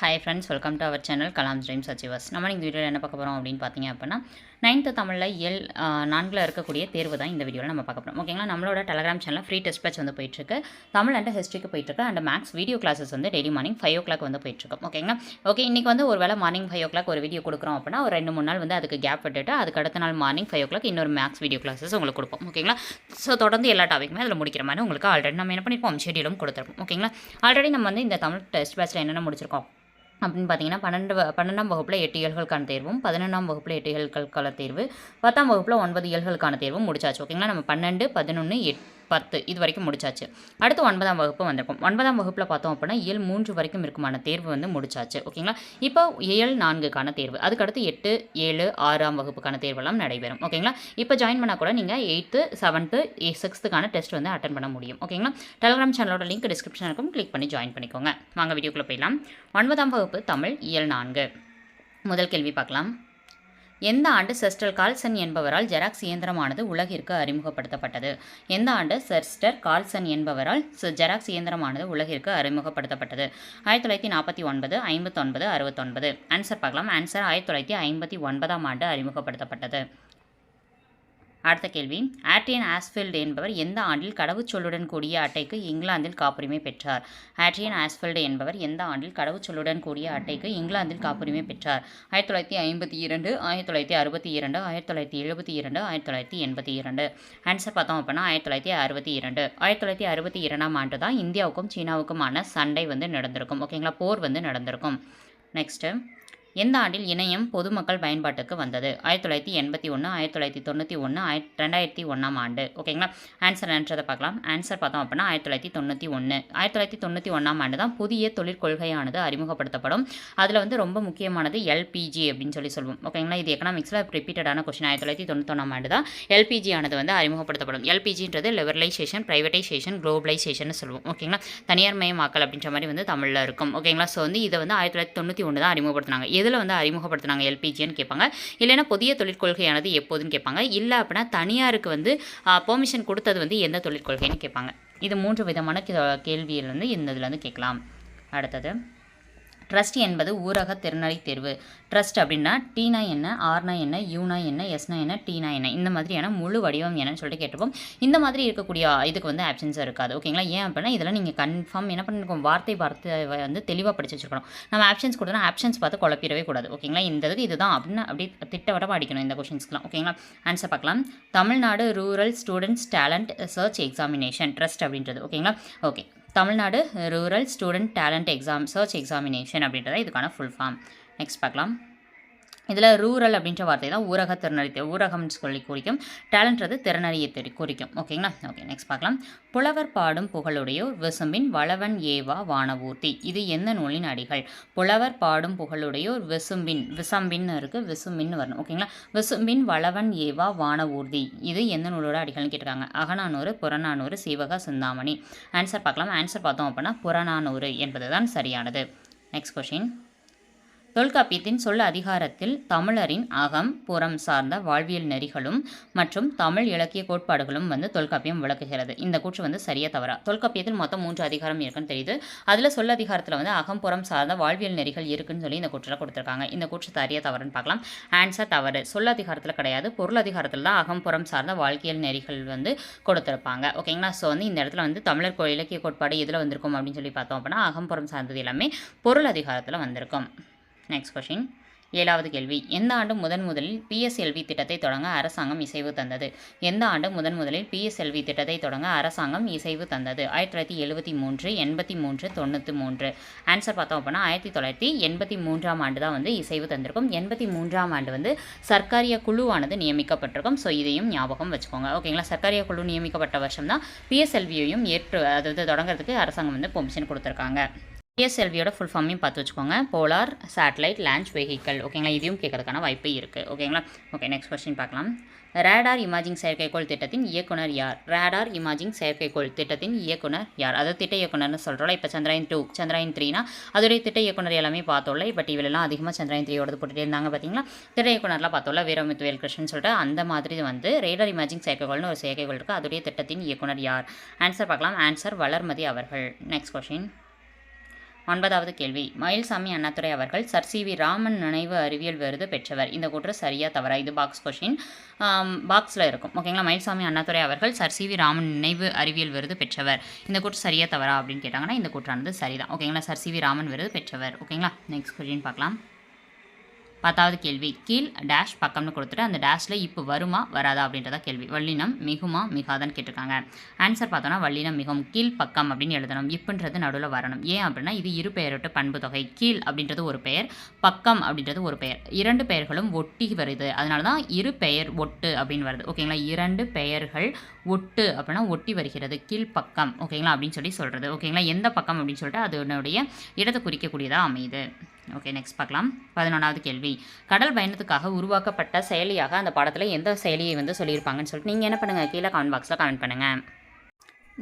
Hi friends welcome to our channel Kalam dreams achievers நம்ம இந்த வீடியோவில் என்ன பார்க்க போகிறோம் அப்படின்னு பார்த்தீங்க அப்படின்னா நைன்த்து தமிழில் எல் நான்கில் இருக்கக்கூடிய தேர்வு தான் இந்த வீடியோவில் நம்ம பார்க்க போகிறோம் ஓகேங்களா நம்மளோட டெலகிராம் சேனலில் ஃப்ரீ டெஸ்ட் பேட்ச் வந்து போயிட்டுருக்கு. தமிழ் அண்ட் ஹிஸ்ட்ரிக்கு போயிட்டுருக்கு. அண்ட் மேக்ஸ் வீடியோ கிளாஸஸ் வந்து daily morning five o'clock வந்து போயிட்டுருக்கும். ஓகேங்களா ஓகே இன்றைக்கி வந்து ஒரு வேளை மார்னிங் ஃபைவ் ஓ கிளாக் ஒரு வீடியோ கொடுக்குறோம் அப்படின்னா ஒரு ரெண்டு மூணு நாள் வந்து அதுக்கு கேப் விட்டுட்டு அதுக்கு அடுத்த நாள் மார்னிங் ஃபைவ் ஓ கிளாக் இன்னொரு மேக்ஸ் வீடியோ கிளாஸஸ் உங்களுக்கு கொடுப்போம். ஓகேங்களா ஸோ தொடர்ந்து எல்லா டாப்பிக்குமே அதில் முடிக்கிற மாதிரி உங்களுக்கு ஆல்ரெடி நம்ம என்ன பண்ணியிருப்போம் ஷெடியூலும் கொடுத்துருப்போம். ஓகேங்களா ஆல்ரெடி நம்ம வந்து இந்த தமிழ் டெஸ்ட் பேட்ச்சில் என்னென்ன முடிச்சிருக்கோம்? அப்படின்னு பார்த்தீங்கன்னா பன்னெண்டு பன்னெண்டாம் வகுப்பில் எட்டு இயல்களுக்கான தேர்வும் பதினொன்றாம் வகுப்பில் எட்டு இயல்களுக்கான தேர்வு பத்தாம் வகுப்பில் ஒன்பது இயல்களுக்கான தேர்வும் முடிச்சாச்சு. ஓகேங்களா? நம்ம பன்னெண்டு பதினொன்று எட் பத்து இது வரைக்கும் முடிச்சாச்சு. அடுத்து ஒன்பதாம் வகுப்பு வந்திருக்கும். ஒன்பதாம் வகுப்பில் பார்த்தோம் அப்படின்னா இயல் மூன்று வரைக்கும் இருக்குமான தேர்வு வந்து முடிச்சாச்சு. ஓகேங்களா? இப்போ இயல் நான்குக்கான தேர்வு. அதுக்கடுத்து எட்டு ஏழு ஆறாம் வகுப்புக்கான தேர்வெல்லாம் நடைபெறும். ஓகேங்களா? இப்போ ஜாயின் பண்ணால் கூட நீங்கள் எயித்து செவன்த்து சிக்ஸ்த்துக்கான டெஸ்ட் வந்து அட்டன் பண்ண முடியும். ஓகேங்களா? டெலிகிராம் சேனலோட லிங்க் டிஸ்கிரிப்ஷன் இருக்கும். கிளிக் பண்ணி ஜாயின் பண்ணிக்கோங்க. வாங்க வீடியோக்குள்ளே போயிடலாம். ஒன்பதாம் வகுப்பு தமிழ் இயல் நான்கு. முதல் கேள்வி பார்க்கலாம். எந்த ஆண்டு செஸ்டர் கால்சன் என்பவரால் ஜெராக்ஸ் இயந்திரமானது உலகிற்கு அறிமுகப்படுத்தப்பட்டது? எந்த ஆண்டு செஸ்டர் கால்சன் என்பவரால் ஜெராக்ஸ் இயந்திரமானது உலகிற்கு அறிமுகப்படுத்தப்பட்டது? ஆயிரத்தி தொள்ளாயிரத்தி நாற்பத்தி ஒன்பது ஐம்பத்தொன்பது அறுபத்தொன்பது. ஆன்சர் பார்க்கலாம். ஆன்சர் ஆயிரத்தி தொள்ளாயிரத்தி ஐம்பத்தி ஒன்பதாம் ஆண்டு அறிமுகப்படுத்தப்பட்டது. அடுத்த கேள்வி. ஆட்ரியன் ஆஸ்ஃபீல்டு என்பவர் எந்த ஆண்டில் கடவுச்சொல்லுடன் கூடிய அட்டைக்கு இங்கிலாந்தில் காப்புரிமை பெற்றார்? ஆட்ரியன் ஆஸ்ஃபீல்டு என்பவர் எந்த ஆண்டில் கடவுச்சொல்லுடன் கூடிய அட்டைக்கு இங்கிலாந்தில் காப்புரிமை பெற்றார்? ஆயிரத்தி தொள்ளாயிரத்தி ஐம்பத்தி இரண்டு ஆயிரத்தி தொள்ளாயிரத்தி அறுபத்தி இரண்டு ஆயிரத்தி தொள்ளாயிரத்தி எழுபத்தி இரண்டு ஆயிரத்தி தொள்ளாயிரத்தி எண்பத்தி இரண்டு. ஆன்சர் பார்த்தோம் அப்படின்னா ஆயிரத்தி தொள்ளாயிரத்தி அறுபத்தி இரண்டு. ஆயிரத்தி தொள்ளாயிரத்தி அறுபத்தி இரண்டாம் ஆண்டு தான் இந்தியாவுக்கும் சீனாவுக்குமான சண்டை வந்து நடந்திருக்கும். ஓகேங்களா போர் வந்து நடந்திருக்கும். நெக்ஸ்ட்டு எந்த ஆண்டில் இணையம் பொதுமக்கள் பயன்பாட்டுக்கு வந்தது? ஆயிரத்தி தொள்ளாயிரத்தி எண்பத்தி ஒன்று ஆயிரத்தி தொள்ளாயிரத்தி தொண்ணூற்றி ஒன்று ஆயிரத்தி ரெண்டாயிரத்தி ஒன்றாம் ஆண்டு. ஓகேங்களா ஆன்சர் என்றதை பார்க்கலாம். ஆன்சர் பார்த்தோம் அப்படின்னா ஆயிரத்தி தொள்ளாயிரத்தி தொண்ணூற்றி ஒன்று ஆயிரத்தி தொள்ளாயிரத்தி தொண்ணூற்றி ஒன்றாம் ஆண்டு தான் புதிய தொழிற்கொள்கையானது அறிமுகப்படுத்தப்படும். அதில் வந்து ரொம்ப முக்கியமானது எல்பிஜி அப்படின்னு சொல்லி சொல்லுவோம் ஓகேங்களா இது எக்கனாமிக்ஸில் ரிப்பீட்டடான கொஸ்டின் ஆயிரத்தி தொள்ளாயிரத்தி தொண்ணூத்தொன்னாம் ஆண்டு தான் எல்பிஜி ஆனது வந்து அறிமுகப்படுத்தப்படும். எல்பிஜின்றது லிபரலைசேஷன் ப்ரைவேட்டைசேஷன் குளோபலைசேஷன் சொல்லுவோம் ஓகேங்களா தனியார் மயமாக்கல் அப்படின்ற மாதிரி வந்து தமிழில் இருக்கும். ஓகேங்களா ஸோ வந்து இதை வந்து ஆயிரத்தி தொள்ளாயிரத்தி தொண்ணூற்றி ஒன்று தான் அறிமுகப்படுத்தினாங்க. எதில் வந்து அறிமுகப்படுத்தினாங்க எல்பிஜின்னு கேட்பாங்க இல்லைன்னா புதிய தொழிற்கொள்கையானது எப்போதுன்னு கேட்பாங்க இல்லை அப்படின்னா தனியாருக்கு வந்து பெர்மிஷன் கொடுத்தது வந்து எந்த தொழிற்கொள்கைன்னு கேட்பாங்க இது மூன்று விதமான கே- கேள்வியில் வந்து இந்த இதில் வந்து கேட்கலாம். அடுத்தது. ட்ரஸ்ட் என்பது ஊரக திறனாளி தேர்வு. ட்ரஸ்ட் அப்படின்னா டீனா என்ன ஆர்னா என்ன யூனா என்ன எஸ்னா என்ன டீனா என்ன. இந்த மாதிரியான முழு வடிவம் என்னன்னு சொல்லிட்டு கேட்டிருப்போம். இந்த மாதிரி இருக்கக்கூடிய இதுக்கு வந்து ஆப்ஷன்ஸாக இருக்காது. ஓகேங்களா ஏன் அப்படின்னா இதெல்லாம் நீங்கள் கன்ஃபார்ம் என்ன பண்ணிருக்கோம் வார்த்தை வார்த்தை வந்து தெளிவாக படிச்சு வச்சுருக்கணும். நம்ம ஆப்ஷன்ஸ் கொடுத்தா ஆப்ஷன்ஸ் பார்த்து குழப்பிடவே கூடாது. ஓகேங்களா இந்த இதுக்கு இதுதான் அப்படின்னு அப்படி திட்டவட்டமாக அடிக்கணும் இந்த கொஷின்ஸ்க்குலாம் ஓகேங்களா ஆன்சர் பார்க்கலாம். Tamil Nadu rural students talent search examination trust அப்படின்றது. ஓகேங்களா okay Tamil Nadu rural student talent exam search examination அப்படின்றத இதுக்கான ஃபுல் ஃபார்ம் நெக்ஸ்ட் பார்க்கலாம். இதில் ரூரல் அப்படின்ற வார்த்தை தான் ஊரக திறனறி ஊரகம்னு சொல்லி குறிக்கும். டேலண்ட்றது திறனறியை தெரி குறிக்கும். ஓகேங்களா ஓகே நெக்ஸ்ட் பார்க்கலாம். புலவர் பாடும் புகழுடையோர் விசும்பின் வளவன் ஏவா வானவூர்த்தி. இது எந்த நூலின் அடிகள்? புலவர் பாடும் புகழுடையோர் விசும்பின் விசம்பின்னு இருக்குது விசும்பின்னு வரணும். ஓகேங்களா விசும்பின் வளவன் ஏவா வானவூர்தி இது எந்த நூலோட அடிகள்னு கேட்டிருக்காங்க? அகநானூறு புறநானூறு சீவக சிந்தாமணி. ஆன்சர் பார்க்கலாம். ஆன்சர் பார்த்தோம் அப்படின்னா புறநானூறு என்பது தான் சரியானது. நெக்ஸ்ட் கொஷின் தொல்காப்பியத்தின் சொல் அதிகாரத்தில் தமிழரின் அகம் புறம் சார்ந்த வாழ்வியல் நெறிகளும் மற்றும் தமிழ் இலக்கிய கோட்பாடுகளும் வந்து தொல்காப்பியம் விளக்குகிறது. இந்த கூற்று வந்து சரியா தவறா? தொல்காப்பியத்தில் மொத்தம் மூன்று அதிகாரம் இருக்குன்னு தெரியுது. அதில் சொல் அதிகாரத்தில் வந்து அகம் புறம் சார்ந்த வாழ்வியல் நெறிகள் இருக்குன்னு சொல்லி இந்த கூற்றில் கொடுத்துருக்காங்க. இந்த கூற்று சரியா தவறுன்னு பார்க்கலாம். ஆன்சர் தவறு. சொல் அதிகாரத்தில் கிடையாது. பொருள் அதிகாரத்தில் தான் அகம் புறம் சார்ந்த வாழ்க்கையல் நெறிகள் வந்து கொடுத்துருப்பாங்க. ஓகேங்களா? ஸோ வந்து இந்த இடத்துல வந்து தமிழர் கோ- இலக்கிய கோட்பாடு எதில் வந்திருக்கும் அப்படின்னு சொல்லி பார்த்தோம் அப்படின்னா அகம்புறம் சார்ந்தது எல்லாமே பொருள் அதிகாரத்தில் வந்திருக்கும். நெக்ஸ்ட் கொஷின் ஏழாவது கேள்வி. எந்த ஆண்டு முதன் முதலில் பிஎஸ்எல்வி திட்டத்தை தொடங்க அரசாங்கம் இசைவு தந்தது? எந்த ஆண்டு முதன் முதலில் பிஎஸ்எல்வி திட்டத்தை தொடங்க அரசாங்கம் இசைவு தந்தது? ஆயிரத்தி தொள்ளாயிரத்தி எழுபத்தி மூன்று எண்பத்தி மூன்று தொண்ணூற்றி மூன்று ஆன்சர் பார்த்தோம் அப்படின்னா ஆயிரத்தி தொள்ளாயிரத்தி எண்பத்தி மூன்றாம் ஆண்டு தான் வந்து இசைவு தந்திருக்கும். எண்பத்தி மூன்றாம் ஆண்டு வந்து சர்க்காரிய குழுவானது நியமிக்கப்பட்டிருக்கும். ஸோ இதையும் ஞாபகம் வச்சுக்கோங்க. ஓகேங்களா சர்க்காரிய குழு நியமிக்கப்பட்ட வருஷம் தான் பிஎஸ்எல்வியையும் ஏற்று அதாவது தொடங்குறதுக்கு அரசாங்கம் வந்து பெர்மிஷன் கொடுத்துருக்காங்க. பிஎஸ்எல்வியோட ஃபுல் ஃபார்மையும் பார்த்து வச்சுக்கோங்க. போலார் சேட்டலைட் லான்ச் வெஹிக்கல் ஓகேங்களா இதையும் கேட்கறதுக்கான வாய்ப்பு இருக்குது ஓகேங்களா ஓகே நெக்ஸ்ட் கொஸ்டின் பார்க்கலாம். ரேடார் இமேஜிங் செயற்கைக்கோள் திட்டத்தின் இயக்குனர் யார்? ரேடார் இமேஜிங் செயற்கைக்கோள் திட்டத்தின் இயக்குனர் யார்? அதாவது திட்ட இயக்குனர்னு சொல்கிறோம்ல இப்போ சந்திராயன் டூ சந்திராயன் த்ரீனா அதோடைய திட்ட இயக்குனர் எல்லாமே பார்த்தோம்ல இப்போ டிவிலலாம் அதிகமாக சந்திராயன் த்ரீயோடது போட்டுட்டே இருந்தாங்க பார்த்தீங்களா திட்ட இயக்குனர்லாம் பார்த்தோம்ல வீரமுத்துவேல் கிருஷ்ணன் சொல்லிட்டு அந்த மாதிரி வந்து ரேடார் இமேஜிங் செயற்கைக்கோள்னு ஒரு செயற்கைக்கோள் இருக்குது அதோடைய திட்டத்தின் இயக்குனர் யார்? ஆன்சர் பார்க்கலாம். ஆன்சர் வளர்மதி அவர்கள். நெக்ஸ்ட் கொஷின் ஒன்பதாவது கேள்வி. மயில்சாமி அண்ணாதுரை அவர்கள் சர் சி வி ராமன் நினைவு அறிவியல் விருது பெற்றவர். இந்த கூற்று சரியா தவறா? இது பாக்ஸ் கொஷின் பாக்ஸில் இருக்கும். ஓகேங்களா மயில்சாமி அண்ணாதுரை அவர்கள் சர் சி வி ராமன் நினைவு அறிவியல் விருது பெற்றவர். இந்த கூற்று சரியா தவறா? அப்படின்னு கேட்டாங்கன்னா இந்த கூற்றானது சரிதான். ஓகேங்களா சர் சி வி ராமன் விருது பெற்றவர். ஓகேங்களா நெக்ஸ்ட் கொஷின் பார்க்கலாம். பத்தாவது கேள்வி. கீழ் டேஷ் பக்கம்னு கொடுத்துட்டு அந்த டேஷில் இப்போ வருமா வராதா அப்படின்றத கேள்வி. வல்லினம் மிகுமா மிகாதான்னு கேட்டிருக்காங்க. ஆன்சர் பார்த்தோன்னா வல்லினம் மிகும் கீழ் பக்கம் அப்படின்னு எழுதணும். இப்புன்றது நடுவில் வரணும். ஏன் அப்படின்னா இது இரு பெயரோட்டு பண்பு தொகை. கீழ் அப்படின்றது ஒரு பெயர் பக்கம் அப்படின்றது ஒரு பெயர். இரண்டு பெயர்களும் ஒட்டி வருது. அதனால தான் இரு பெயர் ஒட்டு அப்படின்னு வருது. ஓகேங்களா இரண்டு பெயர்கள் ஒட்டு அப்படின்னா ஒட்டி வருகிறது. கீழ் பக்கம். ஓகேங்களா அப்படின்னு சொல்லி சொல்கிறது ஓகேங்களா எந்த பக்கம் அப்படின்னு சொல்லிட்டு அதனுடைய இடத்தை குறிக்கக்கூடியதாக அமையுது. ஓகே நெக்ஸ்ட் பார்க்கலாம். பதினொன்றாவது கேள்வி. கடல் பயணத்துக்காக உருவாக்கப்பட்ட செயலியாக அந்த பாடத்தில் எந்த செயலியை வந்து சொல்லியிருப்பாங்கன்னு சொல்லிட்டு நீங்கள் என்ன பண்ணுங்கள் கீழே கமெண்ட் பாக்ஸில் கமெண்ட் பண்ணுங்கள்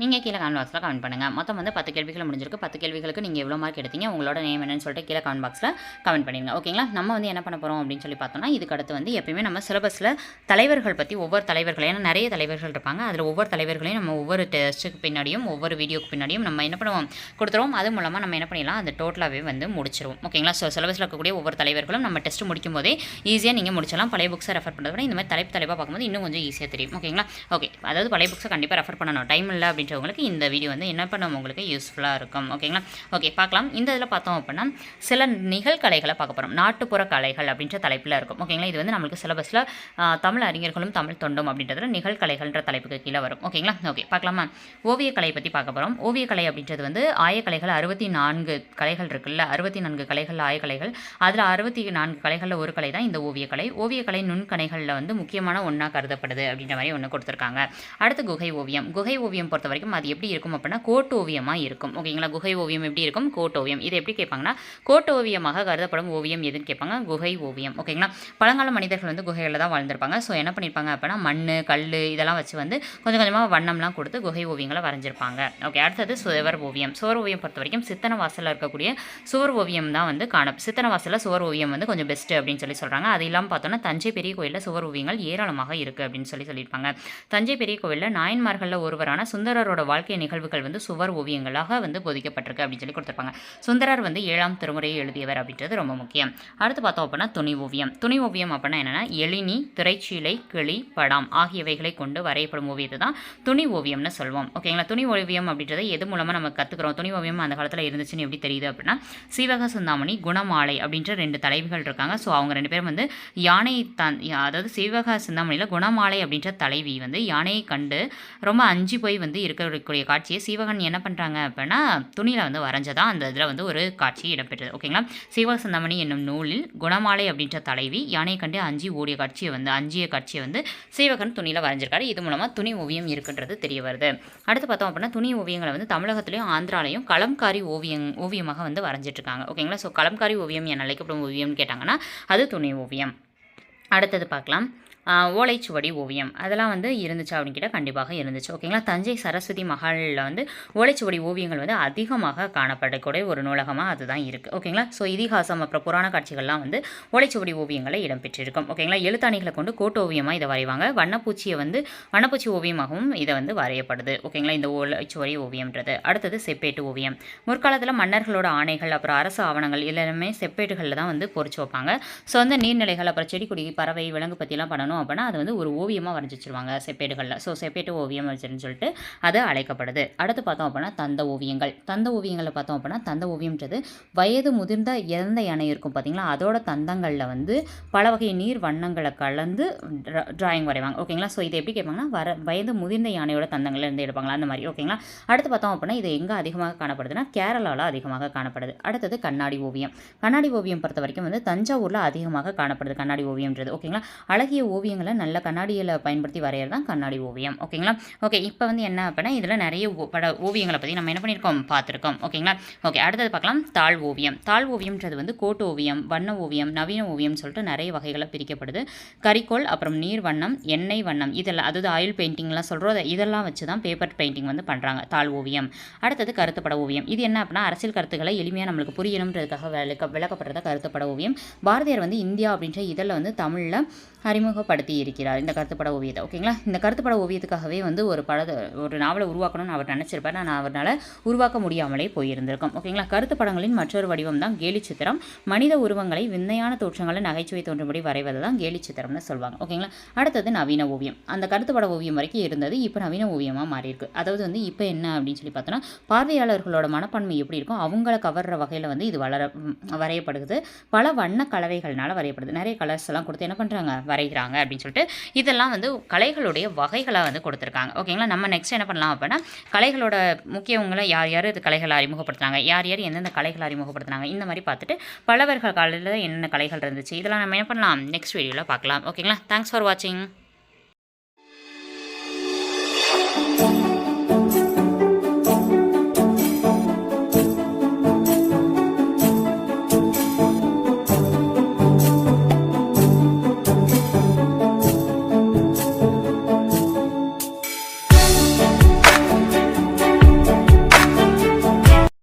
நீங்கள் கீழே கமெண்ட் பாக்ஸில் கமெண்ட் பண்ணுங்கள் மொத்தம் வந்து பத்து கேள்விகள் முடிஞ்சிருக்கு. பத்து கேள்விகளுக்கு நீங்கள் எவ்வளோ மார்க் எடுத்தீங்க. உங்களோட நேம் என்னன்னு சொல்லிட்டு கீழே கமெண்ட் பாக்ஸில் கமெண்ட் பண்ணிடுங்க. ஓகேங்களா நம்ம வந்து என்ன பண்ண போகிறோம் அப்படின்னு சொல்லி பார்த்தோம்னா இதுக்கு அடுத்து வந்து எப்பயுமே நம்ம சிலபஸில் தலைவர்கள் பற்றி ஒவ்வொரு தலைவர்கள் ஏன்னா நிறைய தலைவர்கள் இருப்பாங்க. அதில் ஒவ்வொரு தலைவர்களையும் நம்ம ஒவ்வொரு டெஸ்ட்டுக்கு பின்னாடியும் ஒவ்வொரு வீடியோக்கு பின்னாடியும் நம்ம என்ன பண்ணுவோம்? கொடுத்துருவோம். அது மூலமாக நம்ம என்ன பண்ணிடலாம்? அந்த டோட்டலாகவே வந்து முடிச்சிருவோம். ஓகேங்களா ஸோ சிலபஸில் இருக்கக்கூடிய ஒவ்வொரு தலைவர்களும் நம்ம டெஸ்ட் முடிக்கும் போதே ஈஸியாக நீங்கள் முடிச்சலாம் பழைய புக்ஸை ரெஃபர் பண்ணுறத விட இந்த மாதிரி தலைப்பு தலைப்பாக பார்க்கும்போது இன்னும் கொஞ்சம் ஈஸியாக தெரியும். ஓகேங்களா ஓகே அதாவது பழைய புக்ஸை கண்டிப்பாக ரெஃபர் பண்ணணும். டைம் இல்லை அப்படின்னு அப்படின்றவங்களுக்கு இந்த வீடியோ வந்து என்ன பண்ண உங்களுக்கு யூஸ்ஃபுல்லாக இருக்கும். ஓகேங்களா ஓகே பார்க்கலாம். இந்த இதில் பார்த்தோம் அப்படின்னா சில நிகழ்கலைகளை பார்க்க போகிறோம் நாட்டுப்புற கலைகள் அப்படின்ற தலைப்பில் இருக்கும். ஓகேங்களா இது வந்து நம்மளுக்கு சிலபஸில் தமிழ் அறிஞர்களும் தமிழ் தொண்டும் அப்படின்றதுல நிகழ்கலைகள்ன்ற தலைப்புக்கு கீழே வரும். ஓகேங்களா ஓகே பார்க்கலாமா? ஓவியக்கலை பற்றி பார்க்க போகிறோம் ஓவியக்கலை அப்படின்றது வந்து ஆயக்கலைகள் அறுபத்தி நான்கு கலைகள் இருக்குல்ல? அறுபத்தி நான்கு கலைகள் ஆயக்கலைகள். அதில் அறுபத்தி நான்கு கலைகளில் ஒரு கலை தான் இந்த ஓவியக்கலை. ஓவியக்கலை நுண்கலைகளில் வந்து முக்கியமான ஒன்றா கருதப்படுது அப்படின்ற மாதிரி ஒன்று கொடுத்துருக்காங்க. அடுத்து குகை ஓவியம். குகை ஓவியம் பொறுத்தவரை வரைக்கும் அது எப்படி இருக்கும் அப்படின்னா கோட்டோவியமாக இருக்கும். ஓகேங்களா? குகை ஓவியம் எப்படி இருக்கும்? கோட்டோவியம் இது எப்படி கேட்பாங்கன்னா கோட்டோவியமாக கருதப்படும் ஓவியம் எதுன்னு கேட்பாங்க? குகை ஓவியம். ஓகேங்களா? பழங்கால மனிதர்கள் வந்து குகைகளில் தான் வாழ்ந்திருப்பாங்க. ஸோ என்ன பண்ணியிருப்பாங்க அப்படின்னா மண் கல் இதெல்லாம் வச்சு வந்து கொஞ்சம் கொஞ்சமாக வண்ணம்லாம் கொடுத்து குகை ஓவியங்களை வரைஞ்சிருப்பாங்க. ஓகே அடுத்தது சுவர் ஓவியம். சுவர் ஓவியம் பொறுத்த வரைக்கும் சித்தன வாசலில் இருக்கக்கூடிய சுவர் ஓவியம் தான் வந்து காண சித்தன வாசலில் சுவர் ஓவியம் வந்து கொஞ்சம் பெஸ்ட்டு அப்படின்னு சொல்லி சொல்கிறாங்க அது இல்லாமல் பார்த்தோன்னா தஞ்சை பெரிய கோயிலில் சுவர் ஓவியங்கள் ஏராளமாக இருக்குது அப்படின்னு சொல்லி சொல்லியிருப்பாங்க. தஞ்சை பெரிய கோவிலில் நாயன்மார்களில் ஒருவரான சுந்தரரோட வாழ்க்கை நிகழ்வுகள் வந்து சுவர் ஓவியங்களாக வந்து பொதிக்கப்பட்டிருக்கு அப்படின்னு சொல்லி கொடுத்துருப்பாங்க. சுந்தரர் வந்து ஏழாம் திருமுறையை எழுதியவர் அப்படின்றது ரொம்ப முக்கியம். அடுத்து பார்த்தோம் அப்படின்னா துணி ஓவியம். துணி ஓவியம் அப்படின்னா என்னென்னா எளினி திரைச்சீலை கிளி படம் ஆகியவைகளை கொண்டு வரையப்படும் ஓவியத்தை தான் துணி ஓவியம்னு சொல்லுவோம் ஓகேங்களா துணி ஓவியம் அப்படின்றத எது மூலமாக நம்ம கற்றுக்குறோம் துணி ஓவியம் அந்த காலத்தில் இருந்துச்சுன்னு எப்படி தெரியுது அப்படின்னா சீவக சிந்தாமணி குணமாலை அப்படின்ற ரெண்டு தலைவிகள் இருக்காங்க. ஸோ அவங்க ரெண்டு பேரும் வந்து யானை தன் அதாவது சீவக சிந்தாமணியில் குணமாலை அப்படின்ற தலைவி வந்து யானையை கண்டு ரொம்ப அஞ்சு போய் வந்து இருக்கக்கூடிய காட்சியை சீவகன் என்ன பண்ணுறாங்க அப்படின்னா துணியில் வந்து வரைஞ்சதா அந்த இதில் வந்து ஒரு காட்சி இடம்பெற்றது. ஓகேங்களா சிவசந்தமணி என்னும் நூலில் குணமாலை அப்படின்ற தலைவி யானையை கண்டு அஞ்சு ஓடிய காட்சியை வந்து அஞ்சிய காட்சியை வந்து சீவகன் துணியில் வரைஞ்சிருக்காரு. இது மூலமாக துணி ஓவியம் இருக்குன்றது தெரிய வருது. அடுத்து பார்த்தோம் அப்படின்னா துணி ஓவியங்களை வந்து தமிழகத்துலையும் ஆந்திராலையும் கலம்காரி ஓவியம் ஓவியமாக வந்து வரைஞ்சிட்ருக்காங்க. ஓகேங்களா ஸோ கலம்காரி ஓவியம் என் அழைக்கப்படும் ஓவியம்னு கேட்டாங்கன்னா அது துணி ஓவியம். அடுத்தது பார்க்கலாம். ஓலைச்சுவடி ஓவியம். அதெல்லாம் வந்து இருந்துச்சு அப்படின்னு கேட்டால் கண்டிப்பாக இருந்துச்சு. ஓகேங்களா? தஞ்சை சரஸ்வதி மஹாலில் வந்து ஓலைச்சுவடி ஓவியங்கள் வந்து அதிகமாக காணப்படக்கூடிய ஒரு நூலகமாக அதுதான் இருக்குது ஓகேங்களா? ஸோ இதிகாசம் அப்புறம் புராண காட்சிகள்லாம் வந்து ஓலைச்சுவடி ஓவியங்களை இடம்பெற்றிருக்கும். ஓகேங்களா? எழுத்தாணிகளை கொண்டு கோட்டு ஓவியமாக இதை வரைவாங்க. வண்ணப்பூச்சியை வந்து வண்ணப்பூச்சி ஓவியமாகவும் இதை வந்து வரையப்படுது. ஓகேங்களா? இந்த ஓலைச்சுவடி ஓவியம்ன்றது. அடுத்தது செப்பேட்டு ஓவியம். முற்காலத்தில் மன்னர்களோட ஆணைகள் அப்புறம் அரசு ஆவணங்கள் எல்லாமே செப்பேட்டுகளில் தான் வந்து பொறிச்சு வைப்பாங்க. ஸோ வந்து நீர்நிலைகள் அப்புறம் செடி கொடி பறவை விலங்கு பற்றிலாம் பண்ணணும். அப்படின்னா அது வந்து ஒரு ஓவியமாக வரைஞ்சி வச்சுருவாங்க செப்பேடுகளில். ஸோ செப்பேட்டு ஓவியம் வச்சுருன்னு சொல்லிட்டு அது அழைக்கப்படுது. அடுத்து பார்த்தோம் அப்படின்னா தந்த ஓவியங்கள். தந்த ஓவியங்களை பார்த்தோம் அப்படின்னா தந்த ஓவியம்ன்றது வயது முதிர்ந்த இறந்த யானை இருக்கும் பார்த்தீங்களா? அதோட தந்தங்களில் வந்து பல வகை நீர் வண்ணங்களை கலந்து டிராயிங் வரைவாங்க. ஓகேங்களா ஸோ இது எப்படி கேட்பாங்கன்னா வர வயது முதிர்ந்த யானையோட தந்தங்கள்ல இருந்து எடுப்பாங்களா? அந்த மாதிரி. ஓகேங்களா அடுத்து பார்த்தோம் அப்படின்னா இது எங்கே அதிகமாக காணப்படுதுன்னா கேரளாவில் அதிகமாக காணப்படுது. அடுத்தது கண்ணாடி ஓவியம். கண்ணாடி ஓவியம் பொறுத்த வரைக்கும் வந்து தஞ்சாவூரில் அதிகமாக காணப்படுது கண்ணாடி ஓவியம்ன்றது. ஓகேங்களா அழகிய ஓவியம் ஓவியங்களை நல்ல கண்ணாடியில் பயன்படுத்தி வரைகிறது தான் கண்ணாடி ஓவியம். ஓகேங்களா? ஓகே இப்போ வந்து என்ன அப்படின்னா இதில் நிறைய ஓ- பட ஓவியங்களை பற்றி நம்ம என்ன பண்ணியிருக்கோம் பார்த்துருக்கோம். ஓகேங்களா? ஓகே அடுத்தது பார்க்கலாம். தாழ் ஓவியம். தாழ் ஓவியம்ன்றது வந்து கோட்டு ஓவியம் வண்ண ஓவியம் நவீன ஓவியம் சொல்லிட்டு நிறைய வகைகளை பிரிக்கப்படுது. கரிக்கோல் அப்புறம் நீர் வண்ணம் எண்ணெய் வண்ணம் இதெல்லாம் அதாவது ஆயில் பெயிண்டிங்லாம் சொல்கிறோம் இதெல்லாம் வச்சு தான் பேப்பர் பெயிண்டிங் வந்து பண்ணுறாங்க தாழ் ஓவியம். அடுத்தது கருத்துப்பட ஓவியம். இது என்ன அப்படின்னா அரசியல் கருத்துக்களை எளிமையாக நம்மளுக்கு புரியணுன்றதுக்காக விளக்க விளக்கப்படுறத கருத்துப்பட ஓவியம். பாரதியார் வந்து இந்தியா அப்படின்ற இதில் வந்து தமிழில் அறிமுகப்படுத்தி இருக்கிறார் இந்த கருத்துப்பட ஓவியத்தை. ஓகேங்களா? இந்த கருத்துப்பட ஓவியத்துக்காகவே வந்து ஒரு படத்தை ஒரு நாவலை உருவாக்கணும்னு அவர் நினச்சிருப்பார். நான் அவரால் உருவாக்க முடியாமலே போயிருந்திருக்கோம். ஓகேங்களா? கருத்து படங்களின் மற்றொரு வடிவம் தான் கேலி சித்திரம் மனித உருவங்களை விந்தையான தோற்றங்களை நகைச்சுவை தோன்றும்படி வரைவது தான் கேலி சித்திரம்னு சொல்லுவாங்க ஓகேங்களா? அடுத்தது நவீன ஓவியம். அந்த கருத்துப்பட ஓவியம் வரைக்கும் இருந்தது இப்போ நவீன ஓவியமாக மாறியிருக்கு. அதாவது வந்து இப்போ என்ன அப்படின்னு சொல்லி பார்த்தோன்னா பார்வையாளர்களோட மனப்பான்மை எப்படி இருக்கும் அவங்கள கவர்ற வகையில் வந்து இது வளர வரையப்படுது. வரையப்படுகிறது பல வண்ண கலவைகள்னால வரையப்படுது. நிறைய கலர்ஸ் எல்லாம் கொடுத்து என்ன பண்ணுறாங்க வரைகிறாங்க அப்படின்னு சொல்லிட்டு இதெல்லாம் வந்து கலைகளுடைய வகைகளாக வந்து கொடுத்துருக்காங்க. ஓகேங்களா? நம்ம நெக்ஸ்ட் என்ன பண்ணலாம் அப்படின்னா கலைகளோட முக்கியவங்களை யார் யார் இது கலைகளை அறிமுகப்படுத்துனாங்க? யார் யார் எந்தெந்த கலைகளை அறிமுகப்படுத்துனாங்க? இந்த மாதிரி பார்த்துட்டு பலவர்கள் காலையில் என்னென்ன கலைகள் இருந்துச்சு? இதெல்லாம் நம்ம என்ன பண்ணலாம்? நெக்ஸ்ட் வீடியோவில் பார்க்கலாம். ஓகேங்களா? தேங்க்ஸ் ஃபார் வாட்சிங்